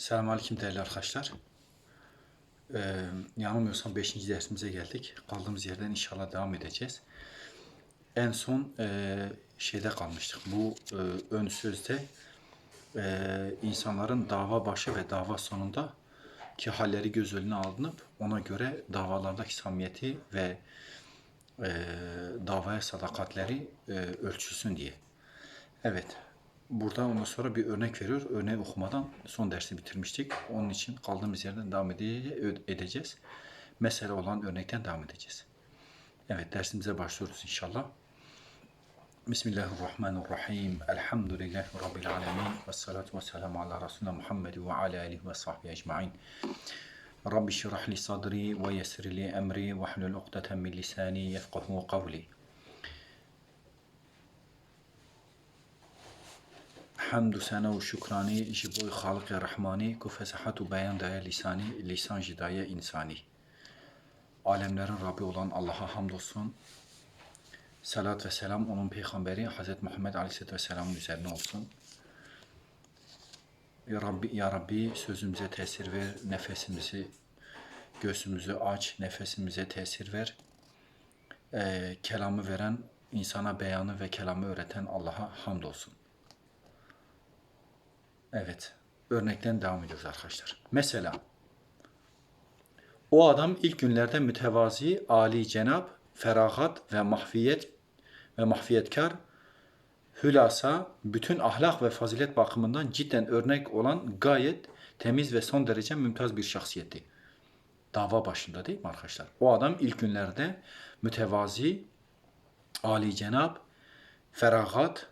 Selamünaleyküm değerli arkadaşlar. Ee, yanılmıyorsam 5. dersimize geldik. Kaldığımız yerden inşallah devam edeceğiz. En son e, şeyde kalmıştık. Bu e, ön sözde e, insanların dava başı ve dava sonunda ki halleri göz önüne alınıp ona göre davalardaki samimiyeti ve e, davaya sadakatleri e, ölçülsün diye. Evet. Burada ondan sonra bir örnek veriyor. Örneği okumadan son dersi bitirmiştik. Onun için kaldığımız yerden devam ede- edeceğiz. Mesele olan örnekten devam edeceğiz. Evet dersimize başlıyoruz inşallah. Bismillahirrahmanirrahim. Elhamdülillahi Rabbil alemin. Ve salatu ve selamu ala Resulüne Muhammed ve ala alihi ve sahbihi ecma'in. Rabbi şirah sadri ve yessir li emri ve hlul uqdeten min lisani yefqahu kavli. Hamdü sena ve şükrani jiboy halık rahmani ku fesahatu beyan daya lisani lisan jidaya insani. Alemlerin Rabbi olan Allah'a hamdolsun. Salat ve selam onun peygamberi Hz. Muhammed Aleyhisselatü Vesselam'ın üzerine olsun. Ya Rabbi, ya Rabbi sözümüze tesir ver, nefesimizi, göğsümüzü aç, nefesimize tesir ver. Ee, kelamı veren, insana beyanı ve kelamı öğreten Allah'a hamdolsun. Evet, örnekten devam ediyoruz arkadaşlar. Mesela, o adam ilk günlerde mütevazi, âli cenab, ferahat ve mahfiyet ve mahfiyetkar, hülasa, bütün ahlak ve fazilet bakımından cidden örnek olan gayet temiz ve son derece mümtaz bir şahsiyetti. Dava başında değil mi arkadaşlar? O adam ilk günlerde mütevazi, âli cenab, ferahat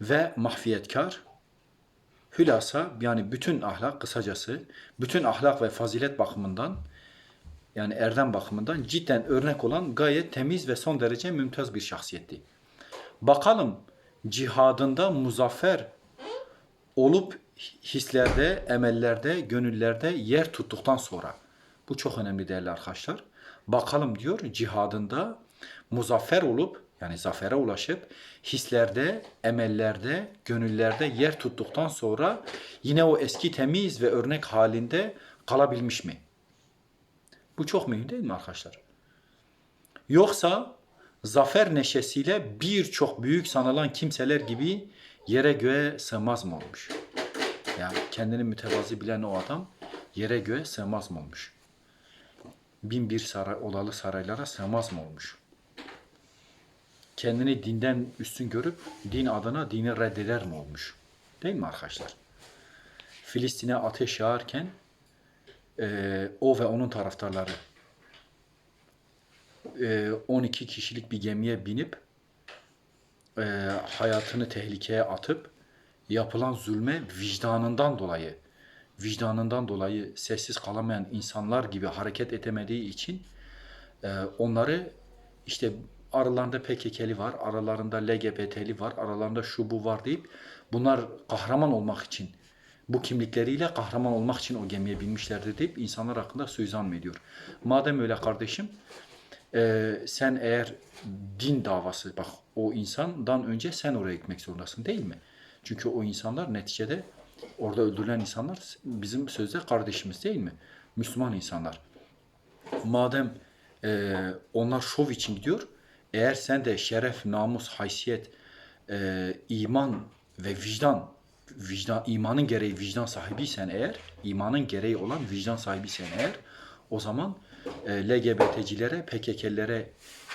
ve mahfiyetkar, Hülasa yani bütün ahlak kısacası bütün ahlak ve fazilet bakımından yani erdem bakımından cidden örnek olan gayet temiz ve son derece mümtaz bir şahsiyetti. Bakalım cihadında muzaffer olup hislerde, emellerde, gönüllerde yer tuttuktan sonra bu çok önemli değerli arkadaşlar. Bakalım diyor cihadında muzaffer olup yani zafere ulaşıp hislerde, emellerde, gönüllerde yer tuttuktan sonra yine o eski temiz ve örnek halinde kalabilmiş mi? Bu çok mühim değil mi arkadaşlar? Yoksa zafer neşesiyle birçok büyük sanılan kimseler gibi yere göğe sığmaz mı olmuş? Yani kendini mütevazi bilen o adam yere göğe sığmaz mı olmuş? Bin bir saray, olalı saraylara sığmaz mı olmuş? Kendini dinden üstün görüp din adına dini reddeder mi olmuş? Değil mi arkadaşlar? Filistin'e ateş yağarken e, o ve onun taraftarları e, 12 kişilik bir gemiye binip e, hayatını tehlikeye atıp yapılan zulme vicdanından dolayı vicdanından dolayı sessiz kalamayan insanlar gibi hareket edemediği için e, onları işte aralarında PKK'li var, aralarında LGBT'li var, aralarında şu bu var deyip bunlar kahraman olmak için bu kimlikleriyle kahraman olmak için o gemiye binmişlerdir deyip insanlar hakkında suizan mı ediyor? Madem öyle kardeşim e, sen eğer din davası bak o insandan önce sen oraya gitmek zorundasın değil mi? Çünkü o insanlar neticede orada öldürülen insanlar bizim sözde kardeşimiz değil mi? Müslüman insanlar. Madem e, onlar şov için gidiyor, eğer sen de şeref, namus, haysiyet, e, iman ve vicdan, vicdan imanın gereği vicdan sahibiysen eğer, imanın gereği olan vicdan sahibiysen eğer, o zaman e, LGBT'cilere, PKK'lere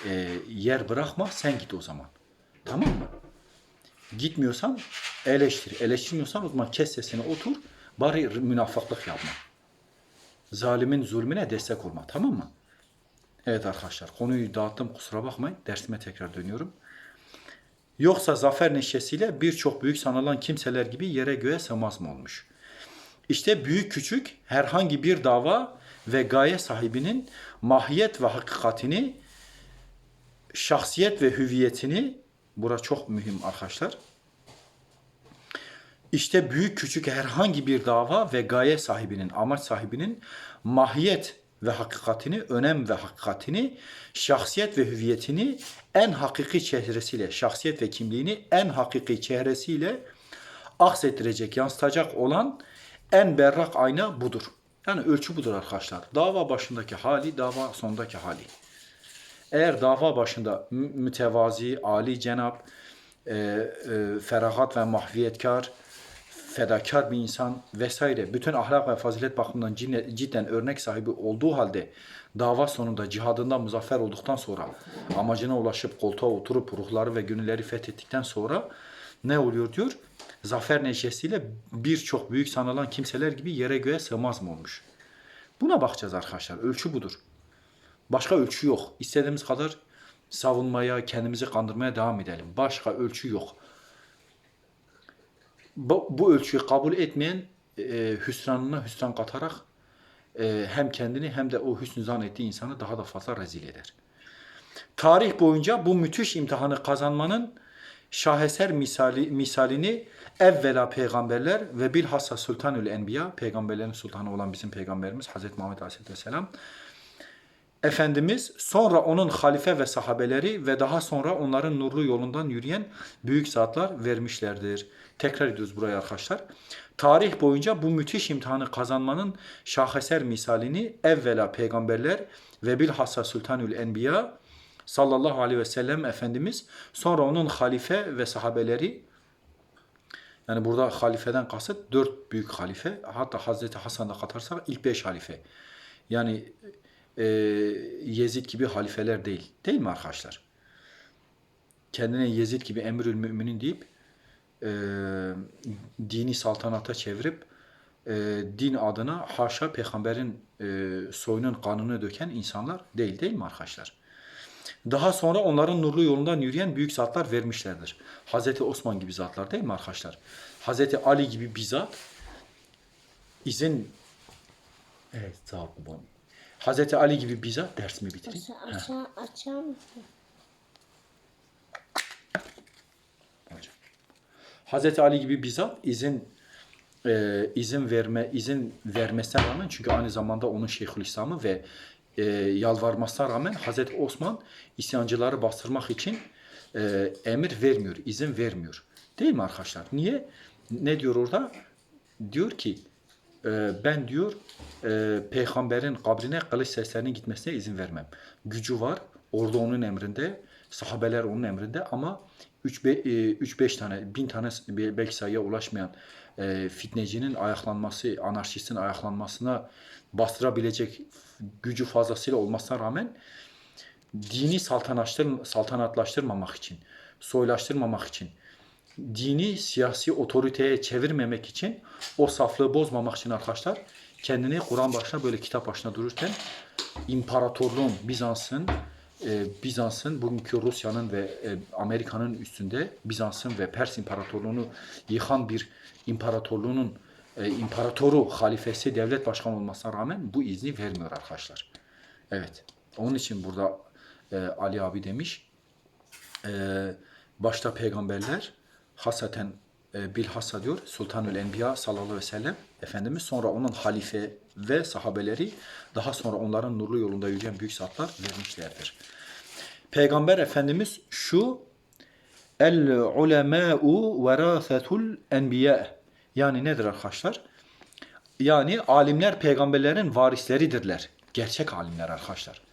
e, yer bırakma, sen git o zaman. Tamam mı? Gitmiyorsan eleştir. Eleştirmiyorsan o zaman kes sesini otur. Bari münafıklık yapma. Zalimin zulmüne destek olma. Tamam mı? Evet arkadaşlar konuyu dağıttım kusura bakmayın. Dersime tekrar dönüyorum. Yoksa zafer neşesiyle birçok büyük sanılan kimseler gibi yere göğe sığmaz mı olmuş? İşte büyük küçük herhangi bir dava ve gaye sahibinin mahiyet ve hakikatini, şahsiyet ve hüviyetini, bura çok mühim arkadaşlar. İşte büyük küçük herhangi bir dava ve gaye sahibinin, amaç sahibinin mahiyet ve hakikatini, önem ve hakikatini, şahsiyet ve hüviyetini en hakiki çehresiyle, şahsiyet ve kimliğini en hakiki çehresiyle aksettirecek, yansıtacak olan En berrak ayna budur. Yani ölçü budur arkadaşlar. Dava başındaki hali, dava sondaki hali. Eğer dava başında mü- mütevazi, ali cenap, e, e, ferahat ve mahviyetkar, fedakar bir insan vesaire bütün ahlak ve fazilet bakımından cidden örnek sahibi olduğu halde dava sonunda cihadında muzaffer olduktan sonra amacına ulaşıp koltuğa oturup ruhları ve gönülleri fethettikten sonra ne oluyor diyor? Zafer neşesiyle birçok büyük sanılan kimseler gibi yere göğe sığmaz mı olmuş? Buna bakacağız arkadaşlar. Ölçü budur. Başka ölçü yok. İstediğimiz kadar savunmaya, kendimizi kandırmaya devam edelim. Başka ölçü yok. Bu, bu ölçüyü kabul etmeyen e, hüsranına hüsran katarak e, hem kendini hem de o hüsnü zan ettiği insanı daha da fazla rezil eder. Tarih boyunca bu müthiş imtihanı kazanmanın şaheser misali, misalini evvela peygamberler ve bilhassa Sultanül Enbiya, peygamberlerin sultanı olan bizim peygamberimiz Hazreti Muhammed Aleyhisselam Efendimiz sonra onun halife ve sahabeleri ve daha sonra onların nurlu yolundan yürüyen büyük zatlar vermişlerdir. Tekrar ediyoruz buraya arkadaşlar. Tarih boyunca bu müthiş imtihanı kazanmanın şaheser misalini evvela peygamberler ve bilhassa Sultanül Enbiya sallallahu aleyhi ve sellem Efendimiz sonra onun halife ve sahabeleri yani burada halifeden kasıt dört büyük halife hatta Hazreti Hasan'da katarsak ilk beş halife. Yani e, Yezid gibi halifeler değil. Değil mi arkadaşlar? Kendine Yezid gibi emrül müminin deyip e, dini saltanata çevirip e, din adına haşa peygamberin e, soyunun kanını döken insanlar değil değil mi arkadaşlar? Daha sonra onların nurlu yolundan yürüyen büyük zatlar vermişlerdir. Hazreti Osman gibi zatlar değil mi arkadaşlar? Hazreti Ali gibi bir zat izin Evet sağ ol babam. Hazreti Ali gibi bir zat dersimi bitireyim. Aşağı, aşağı açar mısın? Hocam. Hazreti Ali gibi bizzat izin e, izin verme izin vermesine rağmen çünkü aynı zamanda onun Şeyhülislam'ı ve e, yalvarmasına rağmen Hazreti Osman isyancıları bastırmak için e, emir vermiyor, izin vermiyor. Değil mi arkadaşlar? Niye? Ne diyor orada? Diyor ki e, ben diyor e, peygamberin kabrine kılıç seslerinin gitmesine izin vermem. Gücü var, ordu onun emrinde, sahabeler onun emrinde ama 3-5 tane, 1000 tane belki sayıya ulaşmayan e, fitnecinin ayaklanması, anarşistin ayaklanmasına bastırabilecek gücü fazlasıyla olmasına rağmen dini saltanatlaştır, saltanatlaştırmamak için, soylaştırmamak için, dini siyasi otoriteye çevirmemek için, o saflığı bozmamak için arkadaşlar kendini Kur'an başına böyle kitap başına dururken imparatorluğun, Bizans'ın, e, Bizans'ın bugünkü Rusya'nın ve e, Amerika'nın üstünde Bizans'ın ve Pers İmparatorluğunu yıkan bir imparatorluğunun e, imparatoru, halifesi, devlet başkanı olmasına rağmen bu izni vermiyor arkadaşlar. Evet. Onun için burada e, Ali abi demiş e, başta peygamberler hasaten e, bilhassa diyor Sultanül Enbiya sallallahu aleyhi ve sellem Efendimiz sonra onun halife ve sahabeleri daha sonra onların nurlu yolunda yürüyen büyük zatlar vermişlerdir. Peygamber Efendimiz şu el ulemâ'u verâsetul enbiya yani nedir arkadaşlar? Yani alimler peygamberlerin varisleridirler. Gerçek alimler arkadaşlar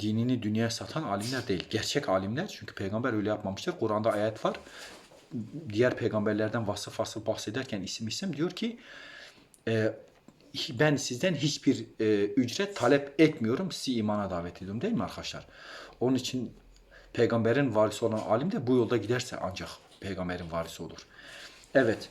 dinini dünyaya satan alimler değil. Gerçek alimler çünkü peygamber öyle yapmamıştır. Kur'an'da ayet var. Diğer peygamberlerden vasıf vasıf bahsederken isim isim diyor ki e, ben sizden hiçbir e, ücret talep etmiyorum. Sizi imana davet ediyorum değil mi arkadaşlar? Onun için peygamberin varisi olan alim de bu yolda giderse ancak peygamberin varisi olur. Evet.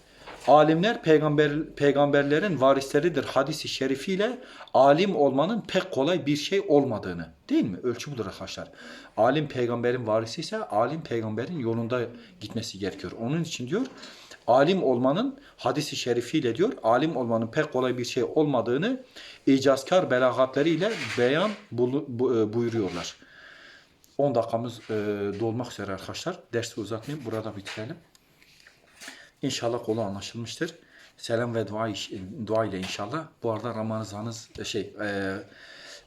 Alimler peygamber peygamberlerin varisleridir hadisi şerifiyle alim olmanın pek kolay bir şey olmadığını değil mi? Ölçü budur arkadaşlar. Alim peygamberin varisi ise alim peygamberin yolunda gitmesi gerekiyor. Onun için diyor alim olmanın hadisi şerifiyle diyor alim olmanın pek kolay bir şey olmadığını icazkar belagatlarıyla beyan e, buyuruyorlar. 10 dakikamız e, dolmak üzere arkadaşlar. Dersi uzatmayayım. Burada bitirelim. İnşallah konu anlaşılmıştır. Selam ve dua, dua ile inşallah. Bu arada Ramazanınız e, şey e,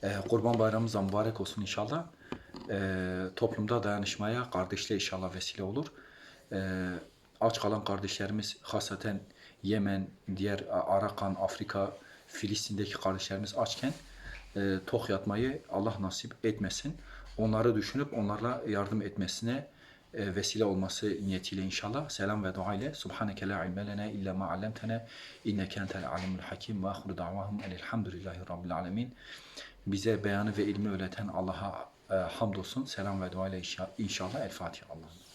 e, Kurban Bayramımız da mübarek olsun inşallah. E, toplumda dayanışmaya, kardeşliğe inşallah vesile olur. E, aç kalan kardeşlerimiz hasaten Yemen, diğer Arakan, Afrika, Filistin'deki kardeşlerimiz açken e, tok yatmayı Allah nasip etmesin. Onları düşünüp onlarla yardım etmesine vesile olması niyetiyle inşallah. Selam ve dua ile. Subhaneke la ilme lena illa ma allamtena inneke entel alimul hakim ve ahru da'vahum elhamdülillahi rabbil alemin. Bize beyanı ve ilmi öğreten Allah'a e, hamdolsun. Selam ve dua ile inşa- inşallah. El Fatiha. Allah'ım.